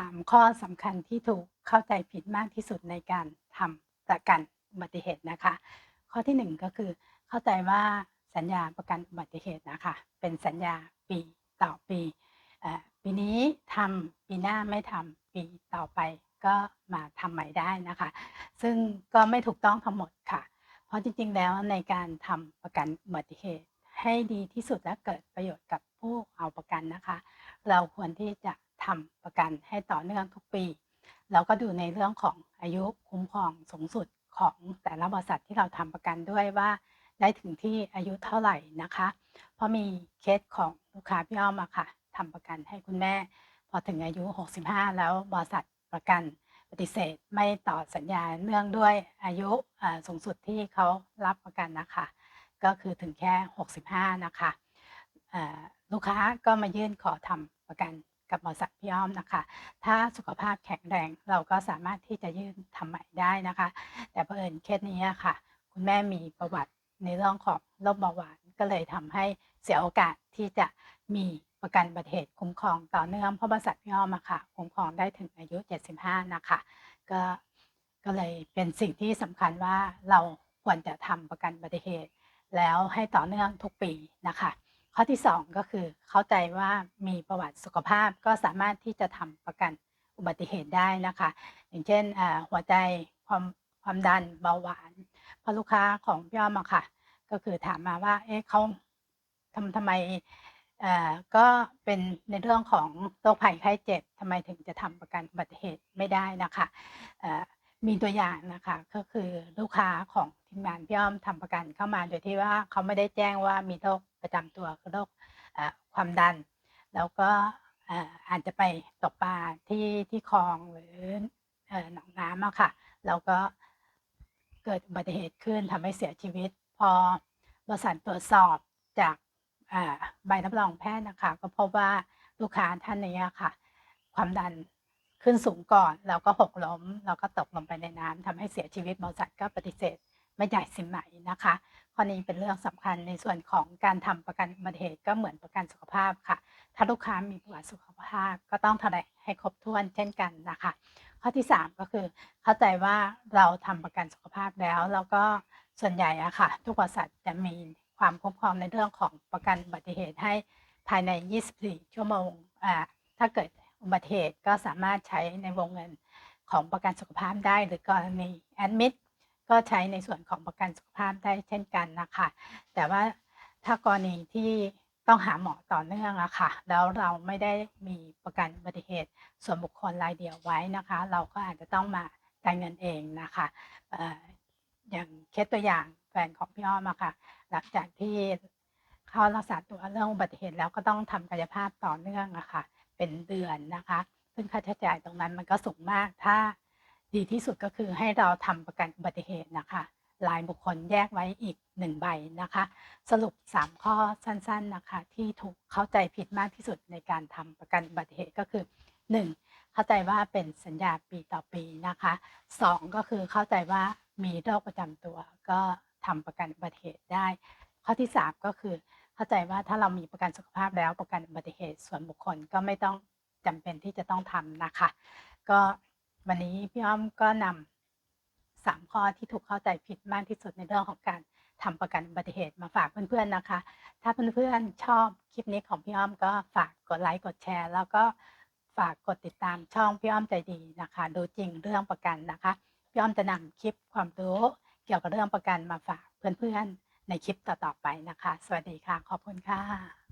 3 ข้อสำคัญที่ถูกเข้าใจผิดมากที่สุดในการทำประกันอุบัติเหตุนะคะ ข้อที่ 1 ก็คือเข้าใจว่าสัญญาประกันอุบัติเหตุนะคะ เป็นสัญญาปีต่อปีปีนี้ทำปีหน้าไม่ทำปีต่อไปก็มาทำใหม่ได้นะคะ ซึ่งก็ไม่ถูกต้องทั้งหมดค่ะ เพราะจริงๆ แล้วในการทำประกันอุบัติเหตุให้ดีที่สุดและเกิดประโยชน์กับผู้เอาประกันนะคะ เราควรที่จะ ทำประกันให้ต่อเนื่องทุกปีเราก็ดูในเรื่องของอายุคุ้มครองสูงสุดของแต่ละบริษัทที่เราทำประกันด้วยว่าได้ถึงที่อายุเท่าไหร่นะคะ เพราะมีเคสของลูกค้าพี่อ้อมอะค่ะทำประกันให้คุณแม่ พอถึงอายุ 65 แล้วบริษัทประกันปฏิเสธไม่ต่อสัญญาเนื่องด้วยอายุสูงสุดที่เขารับประกันนะคะ ก็คือถึงแค่ 65 นะคะลูกค้าก็มายื่นขอทำประกัน กับบริษัทพี่อ้อมนะคะ ถ้าสุขภาพแข็งแรงเราก็สามารถที่จะยื่นทำใหม่ได้นะคะ แต่เผอิญเคสนี้ค่ะ คุณแม่มีประวัติในเรื่องของโรคเบาหวานก็เลยทำให้เสียโอกาสที่จะมีประกันอุบัติเหตุคุ้มครองต่อเนื่องเพราะบริษัทพี่อ้อมอะค่ะคุ้มครองได้ถึงอายุ 75 นะคะ ก็ก็เลยเป็นสิ่งที่สำคัญว่าเราควรจะทำประกันอุบัติเหตุ แล้วให้ต่อเนื่องทุกปีนะคะ ข้อที่ 2 ก็คือเข้าใจว่ามีประวัติสุขภาพก็สามารถที่จะทำประกันอุบัติเหตุได้นะคะ อย่างเช่นหัวใจความความดันเบาหวานพราะลูกค้าของพี่อ้อมอะค่ะ ก็คือถามมาว่าเอ๊ะเขาทำทำไมก็เป็นในเรื่องของโรคภัยไข้เจ็บทำไมถึงจะทำประกันอุบัติเหตุไม่ได้นะคะมีตัวอย่างนะคะก็คือลูกค้าของ ทีมงานพี่อ้อมทำประกันเข้ามาโดยที่ว่าเขาไม่ได้แจ้งว่ามีโรคประจำตัวคือโรคความดัน แล้วก็อาจจะไปตกปลาที่ที่คลองหรือหนองน้ำอะค่ะแล้วก็เกิดอุบัติเหตุขึ้นทำให้เสียชีวิต พอบริษัทตรวจสอบจากใบรับรองแพทย์นะคะ ก็พบว่าลูกค้าท่านนี้ค่ะ ความดันขึ้นสูงก่อน แล้วก็หกล้ม แล้วก็ตกลงไปในน้ำทำให้เสียชีวิตบริษัทก็ปฏิเสธ ไม่จ่ายสินไหมนะคะข้อนี้เป็นเรื่องสำคัญในส่วนของการทำประกันอุบัติเหตุก็เหมือนประกันสุขภาพค่ะ ถ้าลูกค้ามีประวัติสุขภาพก็ต้องแถลงให้ครบถ้วนเช่นกันนะคะ ข้อที่ 3 ก็คือเข้าใจว่าเราทำประกันสุขภาพแล้ว แล้วก็ส่วนใหญ่อะค่ะ ทุกบริษัทจะมีความคุ้มครองในเรื่องของประกันอุบัติเหตุให้ภายใน 24 ชั่วโมงอ่าถ้าเกิดอุบัติเหตุก็สามารถใช้ในวงเงินของประกันสุขภาพได้หรือกรณีแอดมิด ก็ใช้ในส่วนของประกันสุขภาพได้เช่นกันนะคะ แต่ว่าถ้ากรณีที่ต้องหาหมอต่อเนื่องอะค่ะ แล้วเราไม่ได้มีประกันอุบัติเหตุ ส่วนบุคคลรายเดียวไว้นะคะ เราก็อาจจะต้องมาจ่ายเงินเองนะคะออย่างเคสตัวอย่างแฟนของพี่อ้อมอะค่ะ หลังจากที่เขารักษาตัวเรื่องอุบัติเหตุแล้วก็ต้องทำกายภาพต่อเนื่องอะค่ะ เป็นเดือนนะคะ ซึ่งค่าใช้จ่ายตรงนั้นมันก็สูงมากถ้า ดีที่สุดก็คือให้เราทำประกันอุบัติเหตุนะคะรายบุคคลแยกไว้อีกหนึ่งใบนะคะ สรุป 3 ข้อสั้นๆนะคะ ที่ถูกเข้าใจผิดมากที่สุดในการทำประกันอุบัติเหตุก็คือ 1. เข้าใจว่าเป็นสัญญาปีต่อปีนะคะ 2 ก็คือเข้าใจว่ามีโรคประจำตัว ก็ทำประกันอุบัติเหตุได้ ข้อที่ 3 ก็คือเข้าใจว่าถ้าเรามีประกันสุขภาพแล้วประกันอุบัติเหตุส่วนบุคคลก็ไม่ต้องจำเป็นที่จะต้องทำนะคะ ก็ วันนี้พี่อ้อมก็นำสามข้อที่ถูกเข้าใจผิดมากที่สุดในเรื่องของการทำประกันอุบัติเหตุมาฝากเพื่อนๆนะคะ ถ้าเพื่อนๆชอบคลิปนี้ของพี่อ้อมก็ฝากกดไลค์กดแชร์ แล้วก็ฝากกดติดตามช่องพี่อ้อมใจดีนะคะดูจริงเรื่องประกันนะคะพี่อ้อมจะนำคลิปความรู้เกี่ยวกับเรื่องประกันมาฝากเพื่อนๆในคลิปต่อๆไปนะคะ สวัสดีค่ะ ขอบคุณค่ะ